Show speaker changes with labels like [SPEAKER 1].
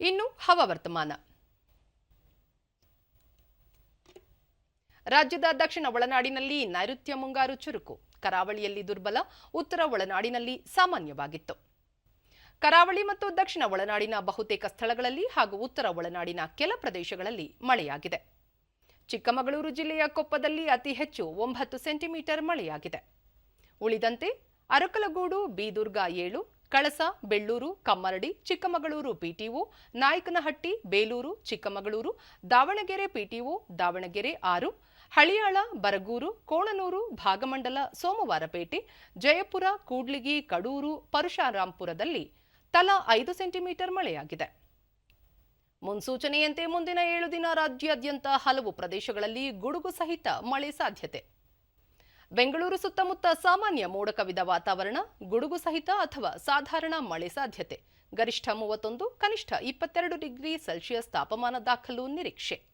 [SPEAKER 1] ಇನ್ನು ಹವಾವರ್ತಮಾನ ರಾಜ್ಯದ ದಕ್ಷಿಣ ಒಳನಾಡಿನಲ್ಲಿ ನೈಋತ್ಯ ಮುಂಗಾರು ಚುರುಕು. ಕರಾವಳಿಯಲ್ಲಿ ದುರ್ಬಲ, ಉತ್ತರ ಒಳನಾಡಿನಲ್ಲಿ ಸಾಮಾನ್ಯವಾಗಿತ್ತು. ಕರಾವಳಿ ಮತ್ತು ದಕ್ಷಿಣ ಒಳನಾಡಿನ ಬಹುತೇಕ ಸ್ಥಳಗಳಲ್ಲಿ ಹಾಗೂ ಉತ್ತರ ಒಳನಾಡಿನ ಕೆಲ ಪ್ರದೇಶಗಳಲ್ಲಿ ಮಳೆಯಾಗಿದೆ. ಚಿಕ್ಕಮಗಳೂರು ಜಿಲ್ಲೆಯ ಕೊಪ್ಪದಲ್ಲಿ ಅತಿ ಹೆಚ್ಚು ಒಂಬತ್ತು ಸೆಂಟಿಮೀಟರ್ ಮಳೆಯಾಗಿದೆ. ಉಳಿದಂತೆ ಅರಕಲಗೂಡು, ಬಿದುರ್ಗ ಏಳು ಕಳಸ, ಬೆಳ್ಳೂರು, ಕಮ್ಮರಡಿ, ಚಿಕ್ಕಮಗಳೂರು ಪಿಟಿಒ, ನಾಯಕನಹಟ್ಟಿ, ಬೇಲೂರು, ಚಿಕ್ಕಮಗಳೂರು, ದಾವಣಗೆರೆ ಪಿಟಿಒ, ದಾವಣಗೆರೆ ಆರು, ಹಳಿಯಾಳ, ಬರಗೂರು, ಕೋಣನೂರು, ಭಾಗಮಂಡಲ, ಸೋಮವಾರಪೇಟೆ, ಜಯಪುರ, ಕೂಡ್ಲಿಗಿ, ಕಡೂರು, ಪರಶುರಾಂಪುರದಲ್ಲಿ ತಲಾ ಐದು ಸೆಂಟಿಮೀಟರ್ ಮಳೆಯಾಗಿದೆ. ಮುನ್ಸೂಚನೆಯಂತೆ ಮುಂದಿನ ಏಳು ದಿನ ರಾಜ್ಯಾದ್ಯಂತ ಹಲವು ಪ್ರದೇಶಗಳಲ್ಲಿ ಗುಡುಗು ಸಹಿತ ಮಳೆ ಸಾಧ್ಯತೆ. ಬೆಂಗಳೂರು ಸುತ್ತಮುತ್ತ ಸಾಮಾನ್ಯ ಮೋಡ ಕವಿದ ವಾತಾವರಣ, ಗುಡುಗು ಸಹಿತ ಅಥವಾ ಸಾಧಾರಣ ಮಳೆ ಸಾಧ್ಯತೆ. ಗರಿಷ್ಠ ಮೂವತ್ತೊಂದು, ಕನಿಷ್ಠ ಇಪ್ಪತ್ತೆರಡು ಡಿಗ್ರಿ ಸೆಲ್ಸಿಯಸ್ ತಾಪಮಾನ ದಾಖಲು ನಿರೀಕ್ಷೆ.